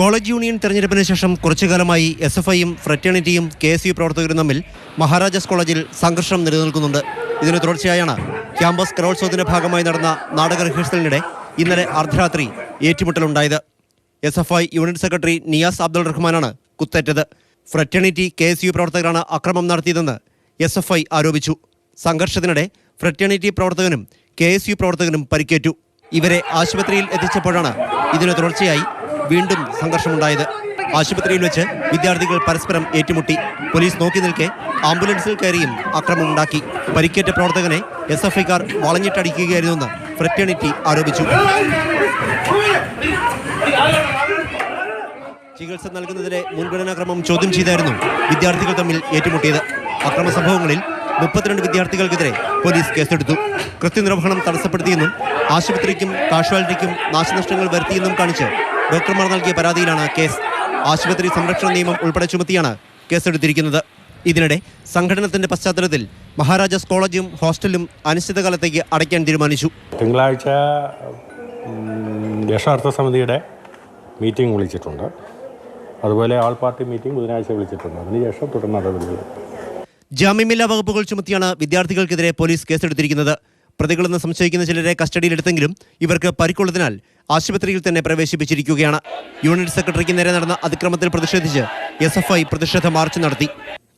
College union തെരഞ്ഞെടുപ്പിന് ശേഷം കുറച്ചുകാലമായി S F ഐയും ഫ്രറ്റേണിറ്റിയും കെ എസ് യു പ്രവർത്തകരും തമ്മിൽ മഹാരാജാസ് കോളേജിൽ സംഘർഷം നിലനിൽക്കുന്നുണ്ട്. ഇതിന് തുടർച്ചയായാണ് ക്യാമ്പസ് കലോത്സവത്തിന്റെ ഭാഗമായി നടന്ന നാടക റിഹേഴ്സലിനിടെ ഇന്നലെ അർദ്ധരാത്രി ഏറ്റുമുട്ടലുണ്ടായത്. S F I unit secretary Niyas Abdul റഹ്മാനാണ് കുത്തേറ്റത്. ഫ്രറ്റേണിറ്റി കെ എസ് യു പ്രവർത്തകരാണ് അക്രമം നടത്തിയതെന്ന് എസ് എഫ് ഐ ആരോപിച്ചു. സംഘർഷത്തിനിടെ ഫ്രറ്റേണിറ്റി പ്രവർത്തകനും കെ എസ് യു പ്രവർത്തകനും പരിക്കേറ്റു. ഇവരെ ആശുപത്രിയിൽ എത്തിച്ചപ്പോഴാണ് ഇതിന് തുടർച്ചയായി വീണ്ടും സംഘർഷമുണ്ടായത്. ആശുപത്രിയിൽ വെച്ച് വിദ്യാർത്ഥികൾ പരസ്പരം ഏറ്റുമുട്ടി. പോലീസ് നോക്കി നിൽക്കെ ആംബുലൻസിൽ കയറിയും ആക്രമണമുണ്ടാക്കി പരിക്കേറ്റ പ്രവർത്തകനെ എസ് എഫ് ഐക്കാർ വളഞ്ഞിട്ടടിക്കുകയായിരുന്നുവെന്ന് ഫ്രറ്റേണിറ്റി ആരോപിച്ചു. ചികിത്സ നൽകുന്നതിലെ മുൻഗണനാക്രമം ചോദ്യം ചെയ്തായിരുന്നു വിദ്യാർത്ഥികൾ തമ്മിൽ ഏറ്റുമുട്ടിയത്. അക്രമ സംഭവങ്ങളിൽ മുപ്പത്തിരണ്ട് വിദ്യാർത്ഥികൾക്കെതിരെ പോലീസ് കേസെടുത്തു. കൃത്യനിർവഹണം തടസ്സപ്പെടുത്തിയെന്നും ആശുപത്രിക്കും കാഷ്വാലിറ്റിക്കും നാശനഷ്ടങ്ങൾ വരുത്തിയെന്നും കാണിച്ച് ഡോക്ടർമാർ നൽകിയ പരാതിയിലാണ് കേസ്. ആശുപത്രി സംരക്ഷണ നിയമം ഉൾപ്പെടെ ചുമത്തിയാണ് കേസെടുത്തിരിക്കുന്നത്. ഇതിനിടെ സംഘടനത്തിന്റെ പശ്ചാത്തലത്തിൽ മഹാരാജാസ് കോളേജും ഹോസ്റ്റലും അനിശ്ചിതകാലത്തേക്ക് അടയ്ക്കാൻ തീരുമാനിച്ചു. തിങ്കളാഴ്ച രക്ഷാർത്ഥ സമിതിയുടെ മീറ്റിംഗ് വിളിച്ചിട്ടുണ്ട്. അതുപോലെ ആൾ പാർട്ടി മീറ്റിംഗ് ബുധനാഴ്ച വിളിച്ചിട്ടുണ്ട്. അതിനുശേഷം തുടർ നടപടികൾ ജാമ്യമില്ലാ വകുപ്പുകൾ ചുമത്തിയാണ് വിദ്യാർത്ഥികൾക്കെതിരെ പോലീസ് കേസെടുത്തിരിക്കുന്നത്. പ്രതികളെന്ന് സംശയിക്കുന്ന ചിലരെ കസ്റ്റഡിയിലെടുത്തെങ്കിലും ഇവർക്ക് പരിക്കുള്ളതിനാൽ ആശുപത്രിയിൽ തന്നെ പ്രവേശിപ്പിച്ചിരിക്കുകയാണ്. യൂണിറ്റ് സെക്രട്ടറിക്ക് നേരെ നടന്ന അതിക്രമത്തിൽ പ്രതിഷേധിച്ച് എസ് എഫ് ഐ പ്രതിഷേധ മാർച്ച് നടത്തി.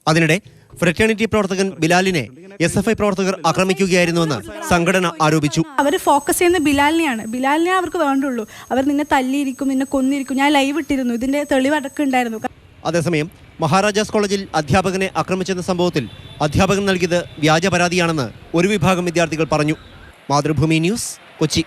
അതിനിടെ ഫ്രറ്റേണിറ്റി പ്രവർത്തകൻ ബിലാലിനെ എസ് എഫ് ഐ പ്രവർത്തകർ ആക്രമിക്കുകയായിരുന്നുവെന്ന് സംഘടന ആരോപിച്ചു. അവർ ഫോക്കസ് ചെയ്യുന്ന ബിലാലിനെയാണ്. ബിലാലിനെ അവർക്ക് വേണ്ടുള്ളൂ. അവർ നിന്നെ തല്ലിയിരിക്കും നിന്നെ കൊന്നിരിക്കും. ഞാൻ ലൈവ് ഇട്ടിരുന്നു. ഇതിന്റെ തെളിവടക്കം ഉണ്ടായിരുന്നു. അതേസമയം മഹാരാജാസ് കോളേജിൽ അധ്യാപകനെ ആക്രമിച്ചെന്ന സംഭവത്തിൽ അധ്യാപകൻ നൽകിയത് വ്യാജ പരാതിയാണെന്ന് ഒരു വിഭാഗം വിദ്യാർത്ഥികൾ പറഞ്ഞു. മാതൃഭൂമി ന്യൂസ് കൊച്ചി.